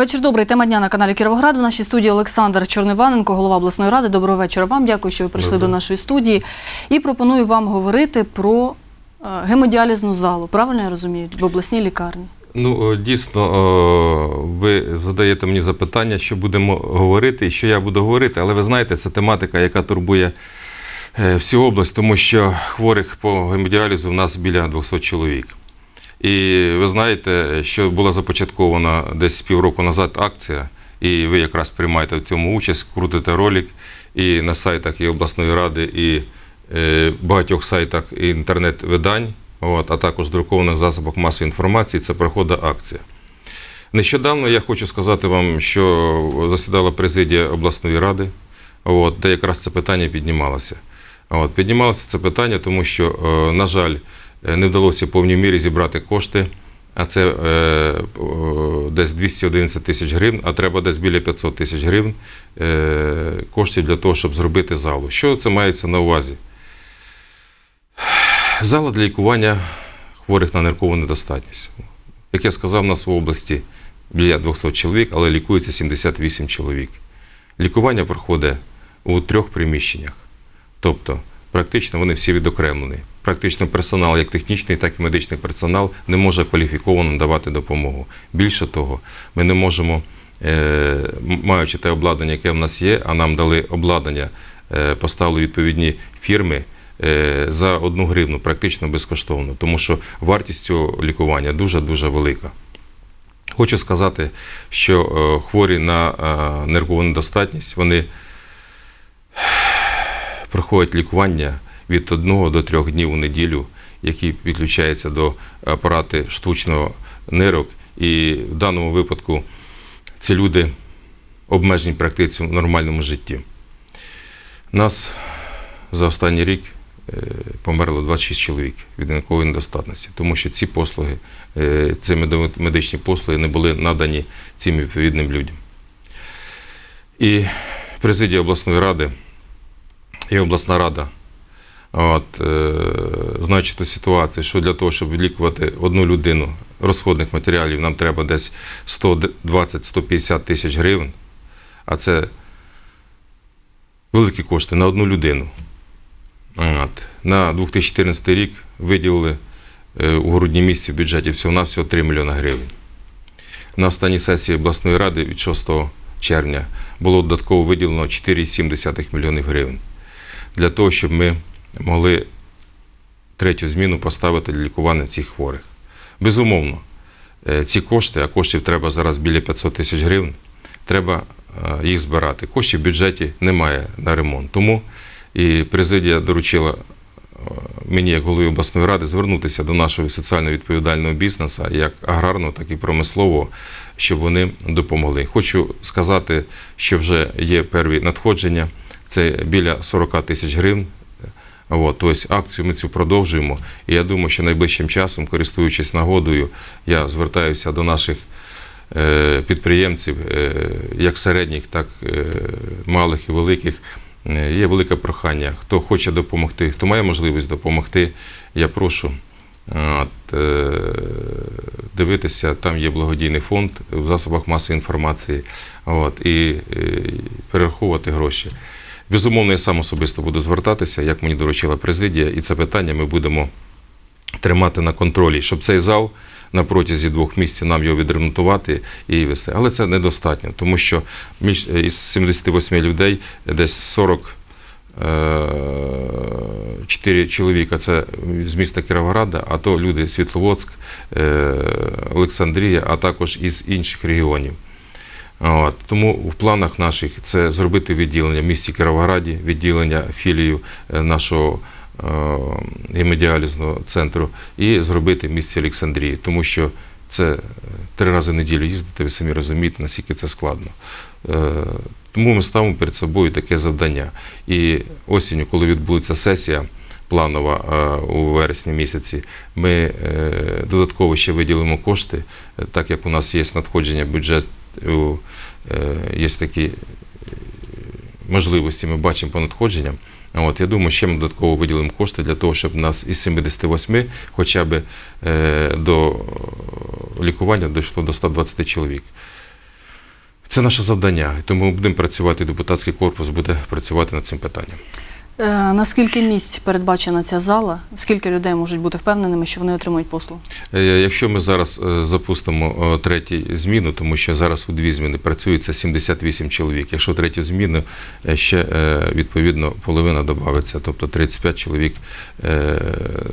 Вечір добрий. Тема дня на каналі Кіровоград. В нашій студії Олександр Чорниваненко, голова обласної ради. Доброго вечора вам. Дякую, що ви прийшли Доброго. до нашої студії. І пропоную вам говорити про е, гемодіалізну залу. Правильно я розумію? В обласній лікарні. Ну, е, дійсно, е, ви задаєте мені запитання, що будемо говорити і що я буду говорити, але ви знаєте, це тематика, яка турбує всю область, тому що хворих по гемодіалізу в нас біля 200 чоловік. І ви знаєте, що була започаткована десь півроку назад акція, і ви якраз приймаєте в цьому участь, крутите ролик і на сайтах і обласної ради, і е, багатьох сайтах інтернет-видань, а також друкованих засобах масової інформації. Це проходить акція. Нещодавно я хочу сказати вам, що засідала президія обласної ради, от, де якраз це питання піднімалося. От, піднімалося це питання, тому що, е, на жаль, не вдалося в повній мірі зібрати кошти, а це е, десь 211 тисяч гривень, а треба десь біля 500 тисяч гривень е, коштів для того, щоб зробити залу. Що це мається на увазі? Зала для лікування хворих на ниркову недостатність. Як я сказав, у нас в області біля 200 чоловік, але лікується 78 чоловік. Лікування проходить у трьох приміщеннях. Тобто, практично вони всі відокремлені. Практично персонал, як технічний, так і медичний персонал, не може кваліфіковано надавати допомогу. Більше того, ми не можемо, е, маючи те обладнання, яке в нас є, а нам дали обладнання, е, поставили відповідні фірми е, за одну гривну, практично безкоштовно, тому що вартість цього лікування дуже-дуже велика. Хочу сказати, що хворі на нервову недостатність, вони проходять лікування від 1 до 3 днів у неділю, які підключаються до апарати штучного нирок. І в даному випадку ці люди обмежені практиці в нормальному житті. Нас за останній рік е, померло 26 чоловік від ниркової недостатності, тому що ці послуги, е, ці медичні послуги не були надані цим відповідним людям. І президія обласної ради і обласна рада, от, е, знаючи ситуацію, що для того, щоб відлікувати одну людину розходних матеріалів, нам треба десь 120-150 тисяч гривень, а це великі кошти на одну людину. От. На 2014 рік виділили е, у грудні місяці в бюджеті всього-навсього 3 мільйони гривень. На останній сесії обласної ради від 6 червня було додатково виділено 4,7 мільйонів гривень для того, щоб ми могли третю зміну поставити для лікування цих хворих. Безумовно, е, ці кошти, а коштів треба зараз біля 500 тисяч гривень, треба е, їх збирати. Коштів в бюджеті немає на ремонт. Тому і президія доручила е, мені, як голові обласної ради, звернутися до нашого соціально відповідального бізнесу, як аграрного, так і промислового, щоб вони допомогли. Хочу сказати, що вже є перві надходження, це біля 40 тисяч гривень. От, тобто акцію ми цю продовжуємо. І я думаю, що найближчим часом, користуючись нагодою, я звертаюся до наших е, підприємців, е, як середніх, так е, малих і великих. Є велике прохання. Хто хоче допомогти, хто має можливість допомогти, я прошу от, дивитися, там є благодійний фонд в засобах масової інформації, от, і перераховувати гроші. Безумовно, я сам особисто буду звертатися, як мені доручила президія, і це питання ми будемо тримати на контролі, щоб цей зал на протязі двох місяців нам його відремонтувати і вести. Але це недостатньо, тому що між із 78 людей десь 40 4 чоловіка це з міста Кіровограда, а то люди Світловодськ, е, Олександрія, а також із інших регіонів. От, тому в планах наших це зробити відділення в місті Кіровограді, відділення філію е, нашого е, гемодіалізного центру і зробити в місті Олександрії, тому що Це е, три рази в неділю їздити, ви самі розумієте, наскільки це складно. Тому ми ставимо перед собою таке завдання. І осінню, коли відбудеться сесія планова у вересні місяці, ми додатково ще виділимо кошти, так як у нас є надходження бюджету, є такі е, можливості, ми бачимо по надходженням. От, я думаю, ще ми додатково виділимо кошти для того, щоб нас із 78 хоча б е, до лікування дійшло до 120 чоловік. Це наше завдання, тому ми будемо працювати, депутатський корпус буде працювати над цим питанням. Е, на скільки місць передбачена ця зала? Скільки людей можуть бути впевненими, що вони отримують послугу? Е, Якщо ми зараз е, запустимо третю зміну, тому що зараз у дві зміни працюється 78 чоловік. Якщо третю зміну ще відповідно половина додається, тобто 35 чоловік,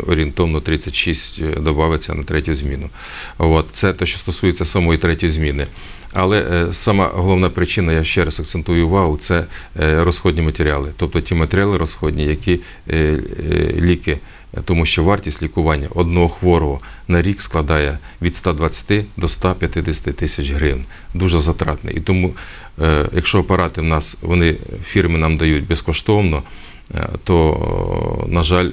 орієнтовно 36 додається на третю зміну. От це те, що стосується самої третьої зміни. Але е, сама головна причина, я ще раз акцентую увагу, це е, розходні матеріали, тобто ті матеріали розходні, які е, ліки тому що вартість лікування одного хворого на рік складає від 120 до 150 тисяч гривень. Дуже затратний. І тому, якщо апарати в нас вони фірми нам дають безкоштовно, то, на жаль,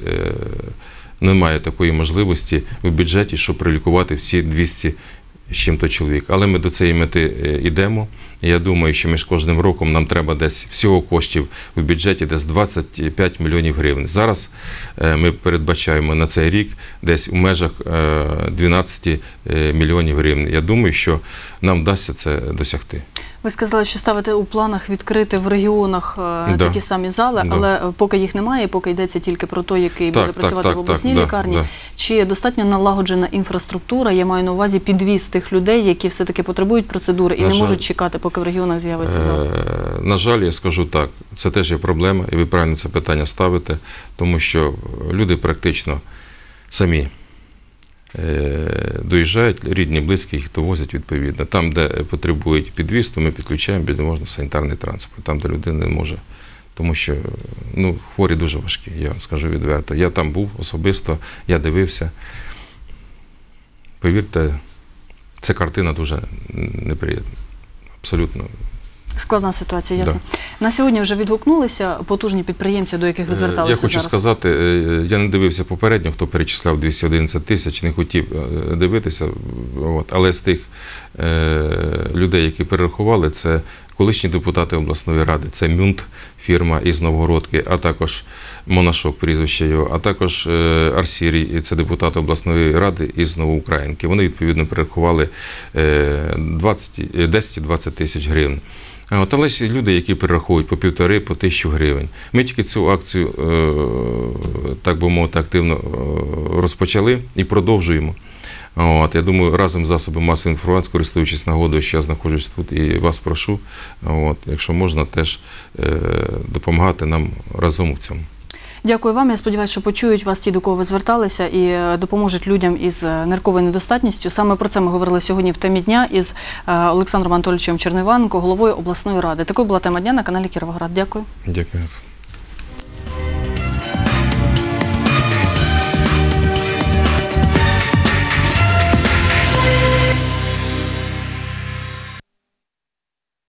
немає такої можливості в бюджеті, щоб прилікувати всі 200 з чим-то чоловік. Але ми до цієї мети е, йдемо. Я думаю, що між кожним роком нам треба десь всього коштів в бюджеті десь 25 мільйонів гривень. Зараз е, ми передбачаємо на цей рік десь у межах е, 12 е, мільйонів гривень. Я думаю, що нам вдасться це досягти. Ви сказали, що ставите у планах відкрити в регіонах е, Да. такі самі зали, Да. але е, поки їх немає, поки йдеться тільки про той, який Так, буде так, працювати так, в обласній так, лікарні. да. Чи достатньо налагоджена інфраструктура? Я маю на увазі підвіз тих людей, які все таки потребують процедури і На не жаль. можуть чекати, поки в регіонах з'явиться зал. Е, На жаль, я скажу так, це теж є проблема, і ви правильно це питання ставите, тому що люди практично самі доїжджають, рідні, близькі їх довозять відповідно. Там, де потребують підвіз, то ми підключаємо можна санітарний транспорт, там, де людина не може. Тому що ну, хворі дуже важкі, я вам скажу відверто. Я там був особисто, я дивився. Повірте, ця картина дуже неприємна. Абсолютно Складна ситуація, ясно. На сьогодні вже відгукнулися потужні підприємці, до яких ви Е, зверталися Я хочу зараз. сказати, е, я не дивився попередньо, хто перечисляв 211 тисяч, не хотів е, дивитися. От. Але з тих людей, які перерахували, це колишні депутати обласної ради, це Мюнт, фірма із Новгородки, а також Монашок, прізвище його, а також е, Арсірій, це депутат обласної ради із Новоукраїнки. Вони відповідно перерахували е, 20 е, 10-20 тисяч гривень. От, але ж люди, які перераховують по півтори, по тисячу гривень. Ми тільки цю акцію, е, так би мовити, активно е, розпочали і продовжуємо. От, я думаю, разом з засобами масової інформації, користуючись нагодою, що я знаходжусь тут і вас прошу, от, якщо можна, теж е, допомагати нам разом у цьому. Дякую вам. Я сподіваюся, що почують вас ті, до кого ви зверталися, і е, допоможуть людям із е, нирковою недостатністю. Саме про це ми говорили сьогодні в темі дня із Олександром Анатолійовичем Черниванко, головою обласної ради. Такою була тема дня на каналі Кіровоград. Дякую. Дякую.